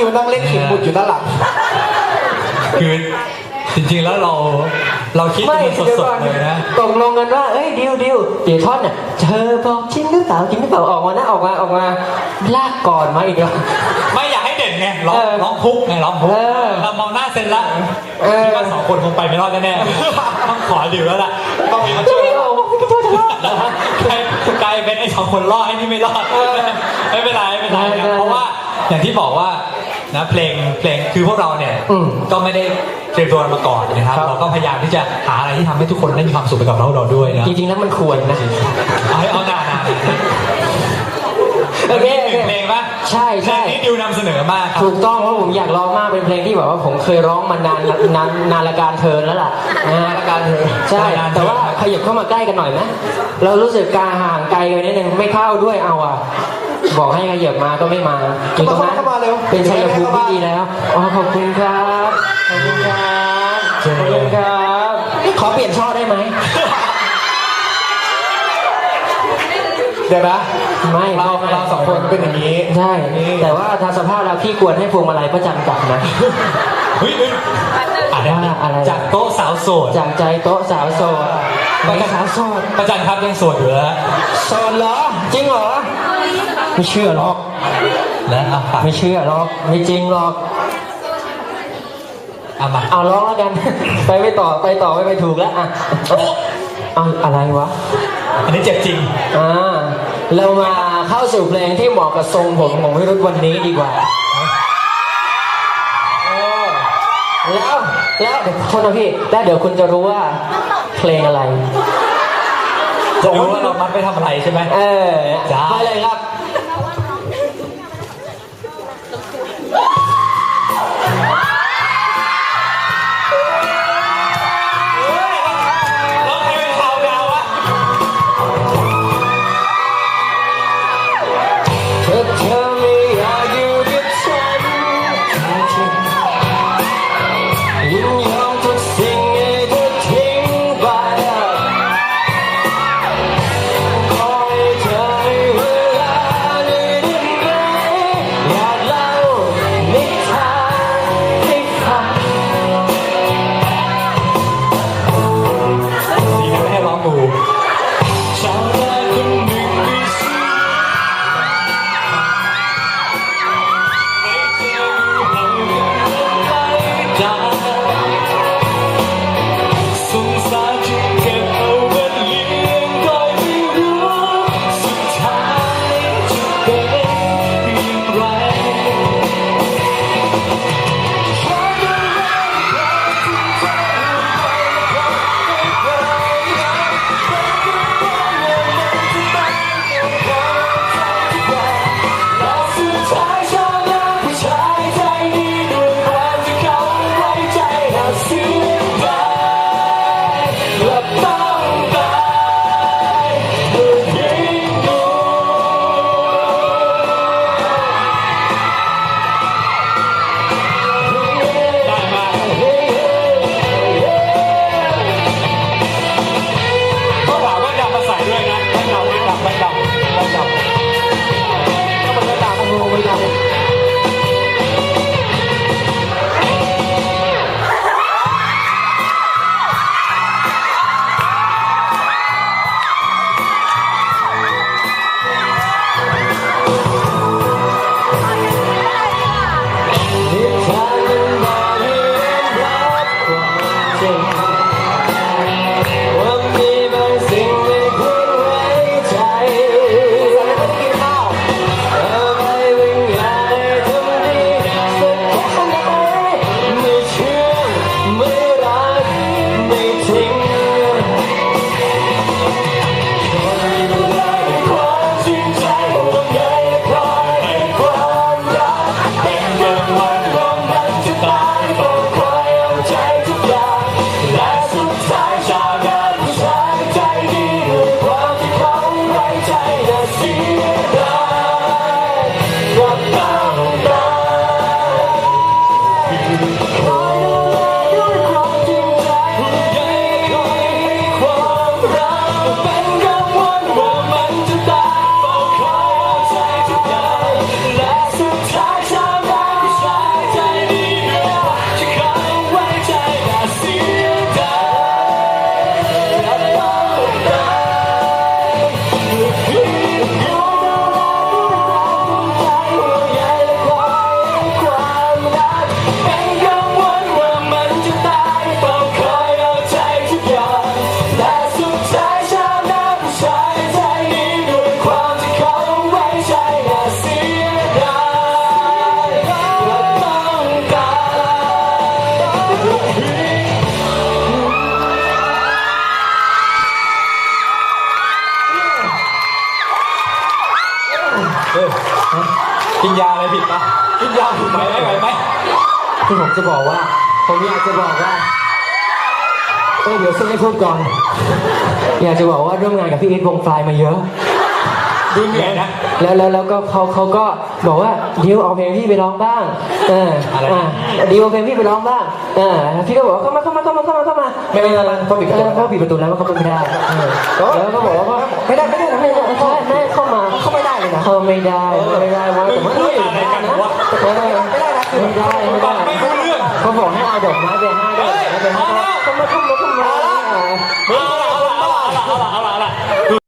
นิวนั่งเล่นเขียนบุตรอยู่ด้านหลัง คือจริงๆแล้วเราเราคิดไม่มันเดี๋ยวสก่อดนๆเลยนะตกลงกันว่าเอ้ยดิวดิวเดี๋ยวท่อนน่ะเธอบอกจริงหรือเปล่าจริงหรือเปล่าออกมานะออกมาออกมาลากก่อนมาอีกแล้วไม่อยากให้เด่นไงร้องเออร้องฮุกไงร้องฮุกเออเรามองหน้าเซ็นละเออคิดว่าสองคนคงไปไม่รอดแน่ๆต้องขอดิวแล้วล่ะต้องมีมาจะช่วยไม่ออกมาพี่โทษจะรอดกลายกลายเป็นไอ้สองคนรอดไอ้นี่ไม่รอดเออไม่เป็นไรไม่เป็นไรได้นะได้เพราะว่าอย่างที่บอกว่า นะเพลงเพลงคือพวกเราเนี่ยอืมก็ไม่ได้เตรียมตัวมาก่อนนะครับ ครับ เราก็พยายามที่จะหาอะไรที่ทำให้ทุกคนได้มีความสุขไปกับเราเราด้วยนะจริงๆแล้วมันควรนะ เอาให้เอาหน้าหน้าโอเคหนึ่งเพลงปะใช่ใช่ เพลงนี้ดิวนำเสนอมากครับ ถูกต้องเพราะผมอยากร้องมากเป็นเพลงที่แบบว่าผมเคยร้องมานานนานนานละการเทินแล้วล่ะนะฮะละการเทินใช่ นานเทิน แต่ว่าขยับเข้ามาใกล้กันหน่อยไหมเรารู้สึกการห่างไกลกันนิดนึงไม่เข้าด้วยเอาอะ บอกให้ขยับมาก็ไม่มาอยู่ตรงนั้นเข้ามาเร็วเป็นชัยภูมิที่ดีแล้วอ๋อขอบคุณครับขอบคุณครับขอบคุณครับขอเปลี่ยนช่อได้ไหมเดี๋ยวนะไม่เราเราสองคนเป็นอย่างนี้ใช่แต่ว่าทางสภาพเราพี่ควรให้พวงมาลัยประจันกลับนะเฮ้ยเฮ้ยอะไรว่าอะไรจากโต๊ะสาวโสดจากใจโต๊ะสาวโสดไม่สาวโสดประจันครับยังโสดอยู่แล้วโสดเหรอจริงเหรอ ไม่เชื่อหรอก และอะฝากไม่เชื่อหรอก ไม่จริงหรอก เอามาเอาร้องแล้วกัน ไปไม่ต่อไปต่อไม่ไปถูกแล้วอะเอาอะไรวะ อันนี้เจ็บจริง อ่า เรามาเข้าสู่เพลงที่เหมาะกับทรงผมของพี่รุ่วันนี้ดีกว่าเออแล้วแล้วเดี๋ยวโทษนะพี่ แล้วเดี๋ยวคุณจะรู้ว่าเพลงอะไร จะรู้ว่าเรามัดไปทำอะไรใช่ไหมเออจ้าไปเลยครับ ที่ผมจะบอกว่า ผมอยากจะบอกว่าเออเดี๋ยวซึ่งให้พูดก่อน อยากจะบอกว่าร่วมงานกับพี่อีทวงฟลายมาเยอะ ดูเหนื่อยนะ แล้วแล้วแล้วก็เขาเขาก็บอกว่าดิวเอาเพลงพี่ไปร้องบ้างเอออะไรอ่าดิวเอาเพลงพี่ไปร้องบ้างเออพี่ก็บอกว่าเข้ามาเข้ามาเข้ามาเข้ามาเข้ามาไม่ไม่ไม่เพราะปิดประตู เออเพราะปิดประตูแล้วว่าเขาไม่ได้เออแล้วก็บอกว่าไม่ได้ไม่ได้ไม่ได้ใช่ไม่ให้เข้ามาเขาไม่ได้เลยนะเข้าไม่ได้ไม่ได้ว่าแต่ว่ามึงพูดอะไรกันวะเออไม่ได้นะไม่ได้ไม่ได้ไม่รู้เรื่อง เขาบอกให้เอาดอกไม้ไปให้ด้วยเฮ้ยดอกไม้ไปให้เอาแล้วเข้ามาเข้ามาเข้ามา เอาละเอาละเอาละเอาละเอาละเอาละ